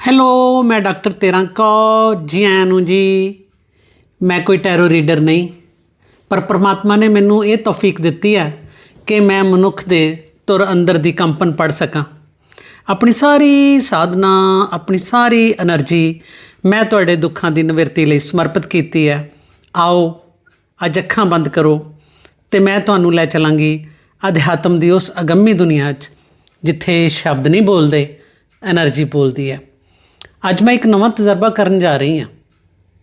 Hello, ਮੈਂ doctor ਤੇਰਾਂਕਾ ਜੀ ਆਇਆਂ ਨੂੰ ਜੀ। ਮੈਂ ਕੋਈ ਟੈਰੋ ਰੀਡਰ ਨਹੀਂ, ਪਰ ਪ੍ਰਮਾਤਮਾ ਨੇ ਮੈਨੂੰ ਇਹ ਤੌਫੀਕ ਦਿੱਤੀ ਹੈ ਕਿ ਮੈਂ ਮਨੁੱਖ ਦੇ ਤੁਰ ਅੰਦਰ ਦੀ ਕੰਪਨ ਪੜ ਸਕਾਂ। ਆਪਣੀ ਸਾਰੀ ਸਾਧਨਾ, ਆਪਣੀ ਸਾਰੀ એનર્ਜੀ ਮੈਂ ਤੁਹਾਡੇ ਦੁੱਖਾਂ ਦੀ ਨਿਵਰਤੀ ਲਈ ਸਮਰਪਿਤ ਕੀਤੀ ਹੈ। ਆਓ, ਅੱਜ ਅੱਖਾਂ ਬੰਦ ਕਰੋ ਤੇ ਮੈਂ ਤੁਹਾਨੂੰ ਲੈ ਚਲਾਂਗੀ ਅਧਿਆਤਮ ਦੀ ਉਸ ਅਗੰਮੀ ਦੁਨੀਆ 'ਚ, ਜਿੱਥੇ ਸ਼ਬਦ ਨਹੀਂ ਬੋਲਦੇ એનર્ਜੀ ਬੋਲਦੀ ਹੈ। ਅੱਜ ਮੈਂ ਇੱਕ ਨਵਾਂ ਤਜਰਬਾ ਕਰਨ ਜਾ ਰਹੀ ਹਾਂ।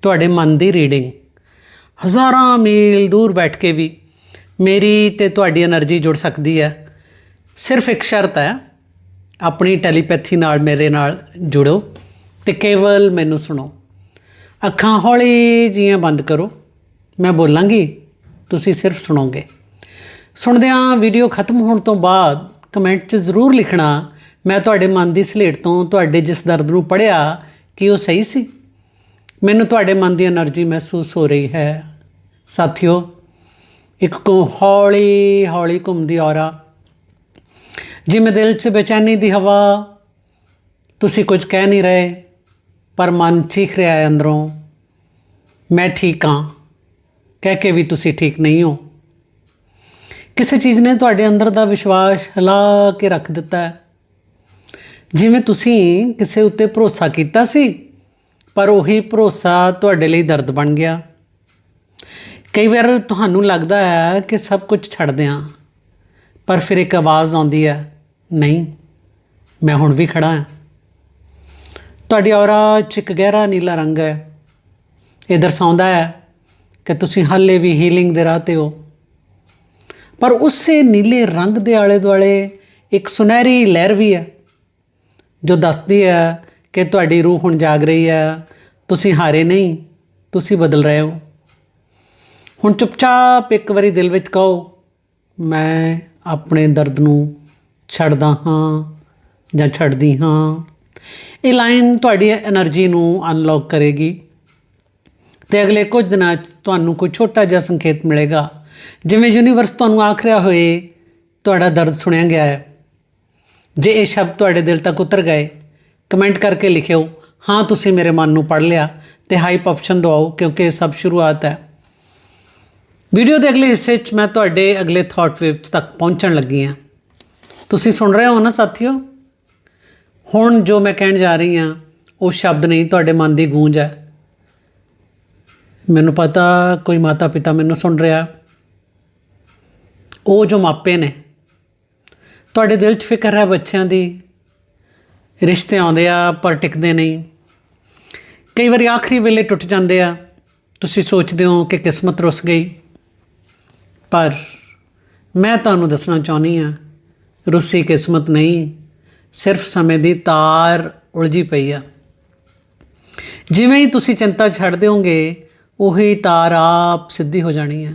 ਤੁਹਾਡੇ ਮਨ ਦੀ ਰੀਡਿੰਗ ਹਜ਼ਾਰਾਂ ਮੀਲ ਦੂਰ ਬੈਠ ਕੇ ਵੀ ਮੇਰੀ ਤੇ ਤੁਹਾਡੀ એનર્ਜੀ ਜੁੜ ਸਕਦੀ ਹੈ। ਸਿਰਫ ਇੱਕ ਸ਼ਰਤ ਹੈ, ਆਪਣੀ ਟੈਲੀਪੈਥੀ ਨਾਲ ਮੇਰੇ ਨਾਲ ਜੁੜੋ ਤੇ ਕੇਵਲ ਮੈਨੂੰ ਸੁਣੋ। ਅੱਖਾਂ ਹੌਲੀ ਜੀਆਂ ਬੰਦ ਕਰੋ। ਮੈਂ ਬੋਲਾਂਗੀ, ਤੁਸੀਂ ਸਿਰਫ ਸੁਣੋਗੇ। ਸੁਣਦਿਆਂ ਵੀਡੀਓ ਖਤਮ ਹੋਣ ਤੋਂ ਬਾਅਦ ਕਮੈਂਟ 'ਚ ਜ਼ਰੂਰ ਲਿਖਣਾ ਮੈਂ ਤੁਹਾਡੇ ਮਨ ਦੀ ਸਲੇਟ ਤੋਂ ਤੁਹਾਡੇ ਜਿਸ ਦਰਦ ਨੂੰ ਪੜਿਆ ਕਿ ਉਹ ਸਹੀ ਸੀ? ਮੈਨੂੰ ਤੁਹਾਡੇ ਮਨ ਦੀ એનર્ਜੀ ਮਹਿਸੂਸ ਹੋ ਰਹੀ ਹੈ। ਸਾਥੀਓ, ਇੱਕ ਕੋ ਹੌਲੀ ਹੌਲੀ ਘੁੰਮਦੀ ਔਰਾ। ਜਿਵੇਂ ਦਿਲ 'ਚ ਬੇਚੈਨੀ ਦੀ ਹਵਾ, ਤੁਸੀਂ ਕੁਝ ਕਹਿ ਨਹੀਂ ਰਹੇ, ਪਰ ਮਨ ਚੀਖ ਰਿਹਾ ਹੈ ਅੰਦਰੋਂ। ਮੈਂ ਠੀਕ ਹਾਂ। ਕਹਿ ਕੇ ਵੀ ਤੁਸੀਂ ਠੀਕ ਨਹੀਂ ਹੋ। ਕਿਸੇ ਚੀਜ਼ ਨੇ ਤੁਹਾਡੇ ਅੰਦਰ ਦਾ ਵਿਸ਼ਵਾਸ ਹਿਲਾ ਕੇ ਰੱਖ ਦਿੱਤਾ ਹੈ। ਜਿਵੇਂ ਤੁਸੀਂ ਕਿਸੇ ਉੱਤੇ ਭਰੋਸਾ ਕੀਤਾ ਸੀ, ਪਰ ਉਹੀ ਭਰੋਸਾ ਤੁਹਾਡੇ ਲਈ ਦਰਦ ਬਣ ਗਿਆ। ਕਈ ਵਾਰ ਤੁਹਾਨੂੰ ਲੱਗਦਾ ਹੈ ਕਿ ਸਭ ਕੁਝ ਛੱਡ ਦਿਆਂ ਪਰ ਫਿਰ ਇੱਕ ਆਵਾਜ਼ ਆਉਂਦੀ ਹੈ, ਨਹੀਂ, ਮੈਂ ਹੁਣ ਵੀ ਖੜਾ ਹਾਂ। ਤੁਹਾਡੀ ਔਰਾ 'ਚ ਇੱਕ ਗਹਿਰਾ ਨੀਲਾ ਰੰਗ ਹੈ। ਇਹ ਦਰਸਾਉਂਦਾ ਹੈ ਕਿ ਤੁਸੀਂ ਹਾਲੇ ਵੀ ਹੀਲਿੰਗ ਦੇ ਰਾਹ ਤੇ ਹੋ। ਪਰ ਉਸੇ ਨੀਲੇ ਰੰਗ ਦੇ ਆਲੇ ਦੁਆਲੇ ਇੱਕ ਸੁਨਹਿਰੀ ਲਹਿਰ ਵੀ ਹੈ। ਜੋ ਦੱਸਦੀ ਹੈ ਕਿ ਤੁਹਾਡੀ ਰੂਹ ਹੁਣ ਜਾਗ ਰਹੀ ਹੈ, ਤੁਸੀਂ ਹਾਰੇ ਨਹੀਂ, ਤੁਸੀਂ ਬਦਲ ਰਹੇ ਹੋ। ਹੁਣ ਚੁੱਪਚਾਪ ਇੱਕ ਵਾਰੀ ਦਿਲ ਵਿੱਚ ਕਹੋ, ਮੈਂ ਆਪਣੇ ਦਰਦ ਨੂੰ ਛੱਡਦਾ ਹਾਂ ਜਾਂ ਛੱਡਦੀ ਹਾਂ। ਇਹ ਲਾਈਨ ਤੁਹਾਡੀ એનર્ਜੀ ਨੂੰ ਅਨਲੌਕ ਕਰੇਗੀ ਤੇ ਅਗਲੇ ਕੁਝ ਦਿਨਾਂ 'ਚ ਤੁਹਾਨੂੰ ਕੋਈ ਛੋਟਾ ਜਿਹਾ ਸੰਕੇਤ ਮਿਲੇਗਾ। ਜਿਵੇਂ ਯੂਨੀਵਰਸ ਤੁਹਾਨੂੰ ਆਖ ਰਿਹਾ ਹੋਏ, ਤੁਹਾਡਾ ਦਰਦ ਸੁਣਿਆ ਗਿਆ ਹੈ। ਜੇ ਇਹ ਸ਼ਬਦ ਤੁਹਾਡੇ ਦਿਲ ਤੱਕ ਉਤਰ ਗਏ ਕਮੈਂਟ ਕਰਕੇ ਲਿਖਿਓ, ਹਾਂ, ਤੁਸੀਂ ਮੇਰੇ ਮਨ ਨੂੰ ਪੜ ਲਿਆ ਤੇ ਹਾਈਪ ਆਪਸ਼ਨ ਦਵਾਓ, ਕਿਉਂਕਿ ਇਹ ਸਭ ਸ਼ੁਰੂਆਤ ਹੈ। ਵੀਡੀਓ ਦੇ ਅਗਲੇ ਹਿੱਸੇ 'ਚ ਮੈਂ ਤੁਹਾਡੇ ਅਗਲੇ ਥਾਟ ਵੇਵ ਤੱਕ ਪਹੁੰਚਣ ਲੱਗੀ ਹਾਂ। ਤੁਸੀਂ ਸੁਣ ਰਹੇ ਹੋ ਨਾ ਸਾਥੀਓ? ਹੁਣ ਜੋ ਮੈਂ ਕਹਿਣ ਜਾ ਰਹੀ ਹਾਂ, ਉਹ ਸ਼ਬਦ ਨਹੀਂ, ਤੁਹਾਡੇ ਮਨ ਦੀ ਗੂੰਜ ਹੈ। ਮੈਨੂੰ ਪਤਾ ਕੋਈ ਮਾਤਾ ਪਿਤਾ ਮੈਨੂੰ ਸੁਣ ਰਿਹਾ। ਉਹ ਜੋ ਮਾਪੇ ਨੇ ਤੁਹਾਡੇ ਦਿਲ 'ਚ ਫਿਕਰ ਹੈ ਬੱਚਿਆਂ ਦੀ? ਰਿਸ਼ਤੇ ਆਉਂਦੇ ਆ, ਪਰ ਟਿਕਦੇ ਨਹੀਂ। ਕਈ ਵਾਰੀ ਆਖਰੀ ਵੇਲੇ ਟੁੱਟ ਜਾਂਦੇ ਆ। ਤੁਸੀਂ ਸੋਚਦੇ ਹੋ ਕਿ ਕਿਸਮਤ ਰੁੱਸ ਗਈ। ਪਰ ਮੈਂ ਤੁਹਾਨੂੰ ਦੱਸਣਾ ਚਾਹੁੰਦੀ ਆ ਰੁੱਸੀ ਕਿਸਮਤ ਨਹੀਂ, ਸਿਰਫ ਸਮੇਂ ਦੀ ਤਾਰ ਉਲਝੀ ਪਈ ਆ। ਜਿਵੇਂ ਹੀ ਤੁਸੀਂ ਚਿੰਤਾ ਛੱਡ ਦਿਓਗੇ ਉਹੀ ਤਾਰ ਆਪ ਸਿੱਧੀ ਹੋ ਜਾਣੀ ਆ।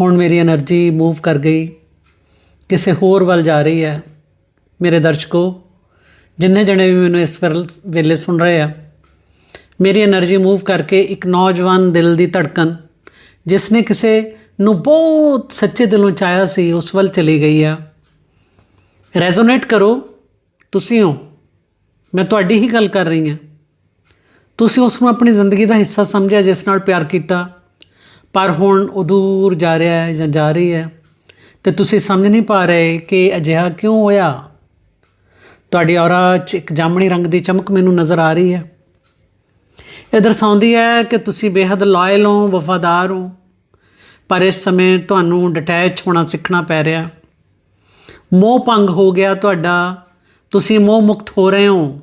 ਹੁਣ ਮੇਰੀ એનર્ਜੀ ਮੂਵ ਕਰ ਗਈ। ਕਿਸੇ ਹੋਰ ਵੱਲ ਜਾ ਰਹੀ ਹੈ। ਮੇਰੇ ਦਰਸ਼ਕੋ, ਜਿੰਨੇ ਜਣੇ ਵੀ ਮੈਨੂੰ ਇਸ ਵੇਲੇ ਸੁਣ ਰਹੇ ਆ, ਮੇਰੀ એનર્ਜੀ ਮੂਵ ਕਰਕੇ ਇੱਕ ਨੌਜਵਾਨ ਦਿਲ ਦੀ ਧੜਕਨ ਜਿਸ ਨੇ ਕਿਸੇ ਨੂੰ ਬਹੁਤ ਸੱਚੇ ਦਿਲੋਂ ਚਾਹਿਆ ਸੀ, ਉਸ ਵੱਲ ਚਲੀ ਗਈ ਆ। ਰੈਜ਼ੋਨੇਟ ਕਰੋ, ਤੁਸੀਂ ਹੋ। ਮੈਂ ਤੁਹਾਡੀ ਹੀ ਗੱਲ ਕਰ ਰਹੀ ਹਾਂ। ਤੁਸੀਂ ਉਸ ਨੂੰ ਆਪਣੀ ਜ਼ਿੰਦਗੀ ਦਾ ਹਿੱਸਾ ਸਮਝਿਆ, ਜਿਸ ਨਾਲ ਪਿਆਰ ਕੀਤਾ, ਪਰ ਹੁਣ ਉਹ ਦੂਰ ਜਾ ਰਿਹਾ ਹੈ ਜਾਂ ਜਾ ਰਹੀ ਹੈ। ਤੇ ਤੁਸੀਂ ਸਮਝ ਨਹੀਂ ਪਾ ਰਹੇ ਕਿ ਅਜਿਹਾ ਕਿਉਂ ਹੋਇਆ? ਤੁਹਾਡੀ ਔਰਾ 'ਚ ਇੱਕ ਜਾਮਣੀ ਰੰਗ ਦੀ ਚਮਕ ਮੈਨੂੰ ਨਜ਼ਰ ਆ ਰਹੀ ਹੈ। ਇਹ ਦਰਸਾਉਂਦੀ ਹੈ ਕਿ ਤੁਸੀਂ ਬੇहद ਲਾਇਲ ਹੋ, ਵਫਾਦਾਰ ਹੋ, ਪਰ ਇਸ ਸਮੇਂ ਤੁਹਾਨੂੰ ਡਿਟੈਚ ਹੋਣਾ ਸਿੱਖਣਾ ਪੈ ਰਿਹਾ। ਮੋਹ ਭੰਗ ਹੋ ਗਿਆ ਤੁਹਾਡਾ। ਤੁਸੀਂ ਮੋਹ ਮੁਕਤ ਹੋ ਰਹੇ ਹੋ।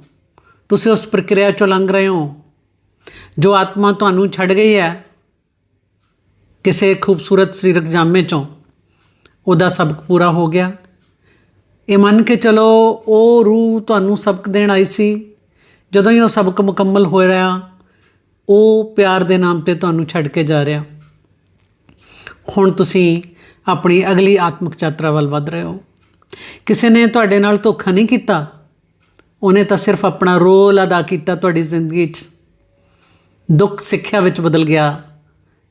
ਤੁਸੀਂ ਉਸ ਪ੍ਰਕਿਰਿਆ ਚੋਂ ਲੰਘ ਰਹੇ ਹੋ। ਜੋ ਆਤਮਾ ਤੁਹਾਨੂੰ ਛੱਡ ਗਈ ਹੈ, ਕਿਸੇ ਖੂਬਸੂਰਤ ਸਰੀਰਕ ਜਾਮੇ ਚੋਂ। ਉਹਦਾ ਸਬਕ ਪੂਰਾ ਹੋ ਗਿਆ। ਇਹ ਮੰਨ ਕੇ ਚਲੋ ਉਹ ਰੂਹ ਤੁਹਾਨੂੰ ਸਬਕ ਦੇਣ ਆਈ ਸੀ। ਜਦੋਂ ਹੀ ਉਹ ਸਬਕ ਮੁਕੰਮਲ ਹੋ ਰਿਹਾ, ਉਹ ਪਿਆਰ ਦੇ ਨਾਮ ਤੇ ਤੁਹਾਨੂੰ ਛੱਡ ਕੇ ਜਾ ਰਿਹਾ। ਹੁਣ ਤੁਸੀਂ ਆਪਣੀ ਅਗਲੀ ਆਤਮਿਕ ਯਾਤਰਾ ਵੱਲ ਵਧ ਰਹੇ ਹੋ। ਕਿਸੇ ਨੇ ਤੁਹਾਡੇ ਨਾਲ ਧੋਖਾ ਨਹੀਂ ਕੀਤਾ। ਉਹਨੇ ਤਾਂ ਸਿਰਫ ਆਪਣਾ ਰੋਲ ਅਦਾ ਕੀਤਾ ਤੁਹਾਡੀ ਜ਼ਿੰਦਗੀ 'ਚ। ਦੁੱਖ ਸਿੱਖਿਆ ਵਿੱਚ ਬਦਲ ਗਿਆ।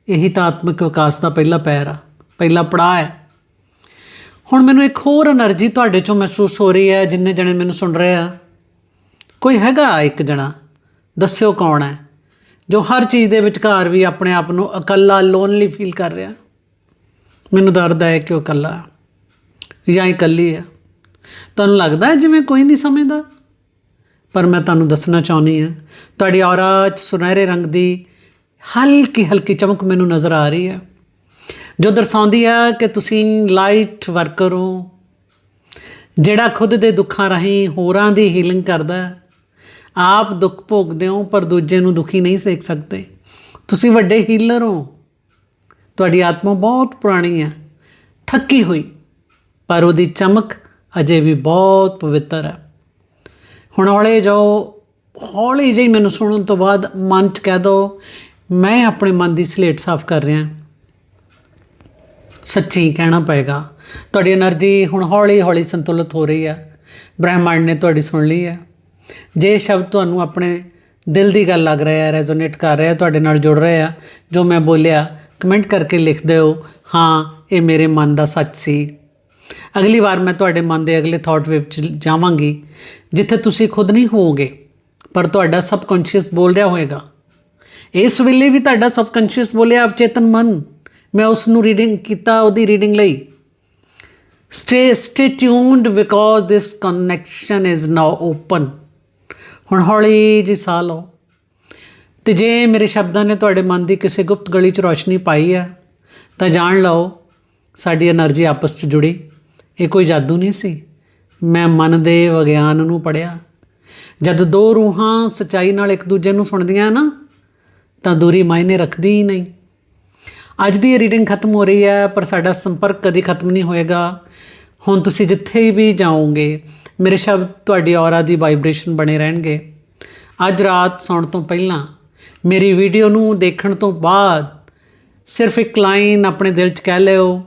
ਇਹੀ ਤਾਂ ਆਤਮਿਕ ਵਿਕਾਸ ਦਾ ਪਹਿਲਾ ਪੈਰ ਆ। ਪਹਿਲਾ ਪੜਾਅ ਹੈ। ਹੁਣ ਮੈਨੂੰ ਇੱਕ ਹੋਰ એનર્ਜੀ ਤੁਹਾਡੇ ਚੋਂ ਮਹਿਸੂਸ ਹੋ ਰਹੀ ਹੈ, ਜਿੰਨੇ ਜਣੇ ਮੈਨੂੰ ਸੁਣ ਰਹੇ ਆ। ਕੋਈ ਹੈਗਾ ਇੱਕ ਜਣਾ? ਦੱਸਿਓ ਕੌਣ ਹੈ? ਜੋ ਹਰ ਚੀਜ਼ ਦੇ ਵਿਚਕਾਰ ਵੀ ਆਪਣੇ ਆਪ ਨੂੰ ਇਕੱਲਾ ਲੋਨਲੀ ਫੀਲ ਕਰ ਰਿਹਾ। ਮੈਨੂੰ ਦਰਦ ਹੈ ਕਿ ਉਹ ਇਕੱਲਾ ਜਾਂ ਇਕੱਲੀ ਹੈ ਤੁਹਾਨੂੰ ਲੱਗਦਾ ਹੈ ਜਿਵੇਂ ਕੋਈ ਨਹੀਂ ਸਮਝਦਾ? ਪਰ ਮੈਂ ਤੁਹਾਨੂੰ ਦੱਸਣਾ ਚਾਹੁੰਦੀ ਹਾਂ, ਤੁਹਾਡੀ ਔਰਾ ਚ ਸੁਨਹਿਰੇ ਰੰਗ ਦੀ ਹਲਕੀ ਹਲਕੀ ਚਮਕ ਮੈਨੂੰ ਨਜ਼ਰ ਆ ਰਹੀ ਹੈ। ਜੋ ਦਰਸਾਉਂਦੀ ਹੈ ਕਿ ਤੁਸੀਂ ਲਾਈਟ ਵਰਕਰ ਹੋ, ਜਿਹੜਾ ਖੁਦ ਦੇ ਦੁੱਖਾਂ ਰਾਹੀਂ ਹੋਰਾਂ ਦੀ ਹੀਲਿੰਗ ਕਰਦਾ, ਆਪ ਦੁੱਖ ਭੋਗਦੇ ਹੋ, ਪਰ ਦੂਜੇ ਨੂੰ ਦੁਖੀ ਨਹੀਂ ਸੇਕ ਸਕਦੇ। ਤੁਸੀਂ ਵੱਡੇ ਹੀਲਰ ਹੋ। ਤੁਹਾਡੀ ਆਤਮਾ ਬਹੁਤ ਪੁਰਾਣੀ ਹੈ ਥੱਕੀ ਹੋਈ, ਪਰ ਉਹਦੀ ਚਮਕ ਅਜੇ ਵੀ ਬਹੁਤ ਪਵਿੱਤਰ ਹੈ ਹੁਣ ਹੌਲੇ ਜਾਓ, ਹੌਲੀ ਜਿਹੀ ਮੈਨੂੰ ਸੁਣਨ ਤੋਂ ਬਾਅਦ ਮਨ 'ਚ ਕਹਿ ਦੋ, ਮੈਂ ਆਪਣੇ ਮਨ ਦੀ ਸਲੇਟ ਸਾਫ਼ ਕਰ ਰਿਹਾ। ਸੱਚੀ ਕਹਿਣਾ ਪਏਗਾ। ਤੁਹਾਡੀ એનર્ਜੀ ਹੁਣ ਹੌਲੀ-ਹੌਲੀ ਸੰਤੁਲਿਤ ਹੋ ਰਹੀ ਹੈ। ਬ੍ਰਹਿਮੰਡ ਨੇ ਤੁਹਾਡੀ ਸੁਣ ਲਈ ਹੈ। ਜੇ ਸ਼ਬਦ ਤੁਹਾਨੂੰ ਆਪਣੇ ਦਿਲ ਦੀ ਗੱਲ ਲੱਗ ਰਿਹਾ ਹੈ, ਰੈਜ਼ੋਨੇਟ ਕਰ ਰਿਹਾ ਤੁਹਾਡੇ ਨਾਲ ਜੁੜ ਰਿਹਾ ਹੈ ਜੋ ਮੈਂ ਬੋਲਿਆ, ਕਮੈਂਟ ਕਰਕੇ ਲਿਖ ਦਿਓ, ਹਾਂ, ਇਹ ਮੇਰੇ ਮਨ ਦਾ ਸੱਚ ਸੀ। ਅਗਲੀ ਵਾਰ ਮੈਂ ਤੁਹਾਡੇ ਮਨ ਦੇ ਅਗਲੇ ਥਾਟ ਵੇਵ ਚ ਜਾਵਾਂਗੀ, ਜਿੱਥੇ ਤੁਸੀਂ ਖੁਦ ਨਹੀਂ ਹੋਵੋਗੇ, ਪਰ ਤੁਹਾਡਾ ਸਬਕੌਂਸ਼ੀਅਸ ਬੋਲ ਰਿਹਾ ਹੋਵੇਗਾ ਇਸ ਵੇਲੇ ਵੀ ਤੁਹਾਡਾ ਸਬਕੌਂਸ਼ੀਅਸ ਬੋਲਿਆ ਆਪ ਚੇਤਨ ਮਨ। ਮੈਂ ਉਸ ਨੂੰ ਰੀਡਿੰਗ ਕੀਤਾ, ਉਹਦੀ ਰੀਡਿੰਗ ਲਈ। Stay stay tuned because this connection is now open ਹੁਣ ਹੌਲੀ ਜੀ ਸਾਹ ਲਓ। ਤੇ ਜੇ ਮੇਰੇ ਸ਼ਬਦਾਂ ਨੇ ਤੁਹਾਡੇ ਮਨ ਦੀ ਕਿਸੇ ਗੁਪਤ ਗਲੀ 'ਚ ਰੋਸ਼ਨੀ ਪਾਈ ਹੈ, ਤਾਂ ਜਾਣ ਲਓ, ਸਾਡੀ એનર્ਜੀ ਆਪਸ 'ਚ ਜੁੜੀ। ਇਹ ਕੋਈ ਜਾਦੂ ਨਹੀਂ ਸੀ। ਮੈਂ ਮਨ ਦੇ ਵਿਗਿਆਨ ਨੂੰ ਪੜਿਆ ਜਦ ਦੋ ਰੂਹਾਂ ਸਚਾਈ ਨਾਲ ਇੱਕ ਦੂਜੇ ਨੂੰ ਸੁਣਦੀਆਂ ਨਾ, ਤਾਂ ਦੂਰੀ ਮਾਇਨੇ ਰੱਖਦੀ ਹੀ ਨਹੀਂ। ਅੱਜ ਦੀ ਰੀਡਿੰਗ ਖਤਮ ਹੋ ਰਹੀ ਹੈ, ਪਰ ਸਾਡਾ ਸੰਪਰਕ ਕਦੀ ਖਤਮ ਨਹੀਂ ਹੋਏਗਾ। ਹੁਣ ਤੁਸੀਂ ਜਿੱਥੇ ਵੀ ਜਾਓਗੇ, ਮੇਰੇ ਸ਼ਬਦ ਤੁਹਾਡੀ ਔਰਾ ਦੀ ਵਾਈਬ੍ਰੇਸ਼ਨ ਬਣੇ ਰਹਿਣਗੇ। ਅੱਜ ਰਾਤ ਸੌਣ ਤੋਂ ਪਹਿਲਾਂ, ਮੇਰੀ ਵੀਡੀਓ ਨੂੰ ਦੇਖਣ ਤੋਂ ਬਾਅਦ ਸਿਰਫ ਇੱਕ ਲਾਈਨ ਆਪਣੇ ਦਿਲ 'ਚ ਕਹਿ ਲਿਓ,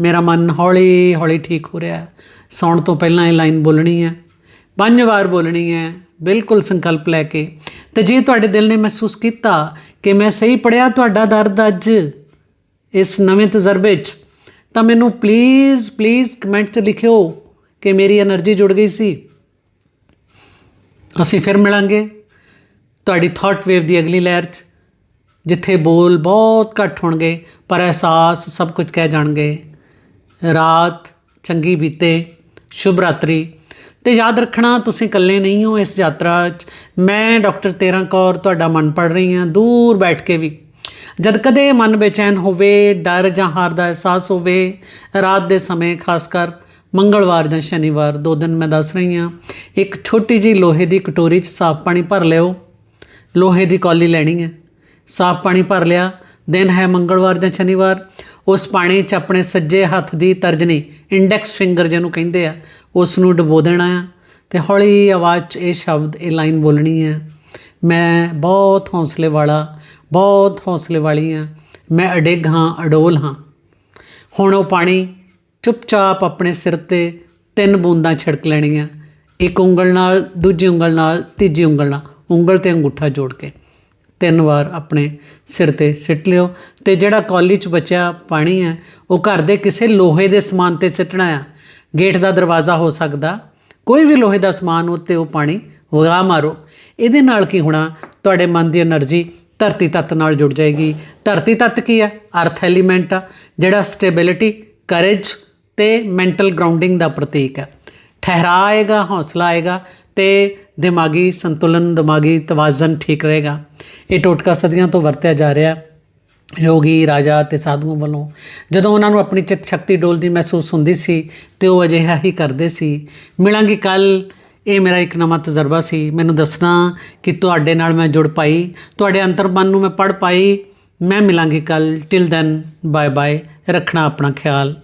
ਮੇਰਾ ਮਨ ਹੌਲੀ ਹੌਲੀ ਠੀਕ ਹੋ ਰਿਹਾ ਸੌਣ ਤੋਂ ਪਹਿਲਾਂ ਇਹ ਲਾਈਨ ਬੋਲਣੀ ਹੈ, ਪੰਜ ਵਾਰ ਬੋਲਣੀ ਹੈ, ਬਿਲਕੁਲ ਸੰਕਲਪ ਲੈ ਕੇ। ਤੇ ਜੇ ਤੁਹਾਡੇ ਦਿਲ ਨੇ ਮਹਿਸੂਸ ਕੀਤਾ ਕਿ ਮੈਂ ਸਹੀ ਪੜਿਆ ਤੁਹਾਡਾ ਦਰਦ ਅੱਜ ਇਸ ਨਵੇਂ ਤਜਰਬੇ 'ਚ, ਤਾਂ ਮੈਨੂੰ ਪਲੀਜ਼ ਪਲੀਜ਼ ਕਮੈਂਟ 'ਚ ਲਿਖਿਓ ਕਿ ਮੇਰੀ એનર્ਜੀ ਜੁੜ ਗਈ ਸੀ। ਅਸੀਂ ਫਿਰ ਮਿਲਾਂਗੇ ਤੁਹਾਡੀ ਥਾਟ ਵੇਵ ਦੀ ਅਗਲੀ ਲਹਿਰ 'ਚ, ਜਿੱਥੇ ਬੋਲ ਬਹੁਤ ਘੱਟ ਹੋਣਗੇ, ਪਰ ਅਹਿਸਾਸ ਸਭ ਕੁਝ ਕਹਿ ਜਾਣਗੇ। ਰਾਤ ਚੰਗੀ ਬੀਤੇ, ਸ਼ੁਭ ਰਾਤਰੀ। ਤੇ ਯਾਦ ਰੱਖਣਾ, ਤੁਸੀਂ ਇਕੱਲੇ ਨਹੀਂ ਹੋ ਇਸ ਯਾਤਰਾ 'ਚ। ਮੈਂ ਡਾਕਟਰ ਤੇਰਾ ਕੌਰ, ਤੁਹਾਡਾ ਮਨ ਪੜ ਰਹੀ ਹਾਂ, ਦੂਰ ਬੈਠ ਕੇ ਵੀ। ਜਦ ਕਦੇ ਮਨ ਬੇਚੈਨ ਹੋਵੇ, ਡਰ ਜਾਂ ਹਾਰ ਦਾ ਅਹਿਸਾਸ ਹੋਵੇ, ਰਾਤ ਦੇ ਸਮੇਂ ਖਾਸ ਕਰ ਮੰਗਲਵਾਰ ਜਾਂ ਸ਼ਨੀਵਾਰ, ਦੋ ਦਿਨ ਮੈਂ ਦੱਸ ਰਹੀ ਹਾਂ, ਇੱਕ ਛੋਟੀ ਜੀ ਲੋਹੇ ਦੀ ਕਟੋਰੀ 'ਚ ਸਾਫ਼ ਪਾਣੀ ਭਰ ਲਿਓ। ਲੋਹੇ ਦੀ ਕੌਲੀ ਲੈਣੀ ਹੈ। ਸਾਫ਼ ਪਾਣੀ ਭਰ ਲਿਆ, ਦਿਨ ਹੈ ਮੰਗਲਵਾਰ ਜਾਂ ਸ਼ਨੀਵਾਰ, ਉਸ ਪਾਣੀ 'ਚ ਆਪਣੇ ਸੱਜੇ ਹੱਥ ਦੀ ਤਰਜਨੀ ਇੰਡੈਕਸ ਫਿੰਗਰ ਜਿਹਨੂੰ ਕਹਿੰਦੇ ਆ, ਉਸ ਨੂੰ ਡਬੋ ਦੇਣਾ ਆ। ਤੇ ਹੌਲੀ ਆਵਾਜ਼ 'ਚ ਇਹ ਸ਼ਬਦ, ਇਹ ਲਾਈਨ ਬੋਲਣੀ ਹੈ, ਮੈਂ ਬਹੁਤ ਹੌਸਲੇ ਵਾਲਾ ਬਹੁਤ ਹੌਸਲੇ ਵਾਲੀ ਹਾਂ ਮੈਂ ਅਡਿੱਗ ਹਾਂ, ਅਡੋਲ ਹਾਂ। ਹੁਣ ਉਹ ਪਾਣੀ ਚੁੱਪਚਾਪ ਆਪਣੇ ਸਿਰ ਤੇ ਤਿੰਨ ਬੂੰਦਾਂ ਛਿੜਕ ਲੈਣੀਆਂ। ਇੱਕ ਉਂਗਲ ਨਾਲ, ਦੂਜੀ ਉਂਗਲ ਨਾਲ, ਤੀਜੀ ਉਂਗਲ ਨਾਲ, ਉਂਗਲ ਤੇ ਅੰਗੂਠਾ ਜੋੜ ਕੇ। ਤਿੰਨ ਵਾਰ ਆਪਣੇ ਸਿਰ ਤੇ ਸਿੱਟ ਲਿਓ। ਤੇ ਜਿਹੜਾ ਕੌਲੀ 'ਚ ਬਚਿਆ ਪਾਣੀ ਹੈ, ਉਹ ਘਰ ਦੇ ਕਿਸੇ ਲੋਹੇ ਦੇ ਸਮਾਨ ਤੇ ਸਿੱਟਣਾ ਆ ਗੇਟ ਦਾ ਦਰਵਾਜ਼ਾ ਹੋ ਸਕਦਾ। ਕੋਈ ਵੀ ਲੋਹੇ ਦਾ ਸਮਾਨ ਉੱਤੇ ਉਹ ਪਾਣੀ ਵਗਾ ਮਾਰੋ। ਇਹਦੇ ਨਾਲ ਕੀ ਹੋਣਾ? ਤੁਹਾਡੇ ਮਨ ਦੀ એનર્ਜੀ ਧਰਤੀ ਤੱਤ ਨਾਲ ਜੁੜ ਜਾਏਗੀ। ਧਰਤੀ ਤੱਤ ਕੀ ਹੈ ਅਰਥ ਐਲੀਮੈਂਟ ਆ, ਜਿਹੜਾ ਸਟੇਬਿਲਿਟੀ ਕਰੇਜ ਤੇ ਮੈਂਟਲ ਗਰਾਊਂਡਿੰਗ ਦਾ ਪ੍ਰਤੀਕ ਹੈ ਠਹਿਰਾ ਆਏਗਾ, ਹੌਸਲਾ ਆਏਗਾ ਤੇ ਦਿਮਾਗੀ ਸੰਤੁਲਨ, ਦਿਮਾਗੀ ਤਵਾਜ਼ਨ ਠੀਕ ਰਹੇਗਾ। ਇਹ ਟੋਟਕਾ ਸਦੀਆਂ ਤੋਂ ਵਰਤਿਆ ਜਾ ਰਿਹਾ। ਯੋਗੀ, ਰਾਜਾ ਤੇ ਸਾਧੂਆਂ ਵੱਲੋਂ ਜਦੋਂ ਉਹਨਾਂ ਨੂੰ ਆਪਣੀ ਚਿੱਤ ਸ਼ਕਤੀ ਡੋਲਦੀ ਮਹਿਸੂਸ ਹੁੰਦੀ ਸੀ ਤੇ ਉਹ ਅਜਿਹਾ ਹੀ ਕਰਦੇ ਸੀ। ਮਿਲਾਂਗੇ ਕੱਲ ਇਹ ਮੇਰਾ ਇੱਕ ਨਵਾਂ ਤਜਰਬਾ ਸੀ। ਮੈਨੂੰ ਦੱਸਣਾ ਕਿ ਤੁਹਾਡੇ ਨਾਲ ਮੈਂ ਜੁੜ ਪਾਈ, ਤੁਹਾਡੇ ਅੰਤਰਮਨ ਨੂੰ ਮੈਂ ਪੜ ਪਾਈ। ਮੈਂ ਮਿਲਾਂਗੀ ਕੱਲ ਟਿਲ ਦੈਨ ਬਾਏ ਬਾਏ ਰੱਖਣਾ ਆਪਣਾ ਖਿਆਲ।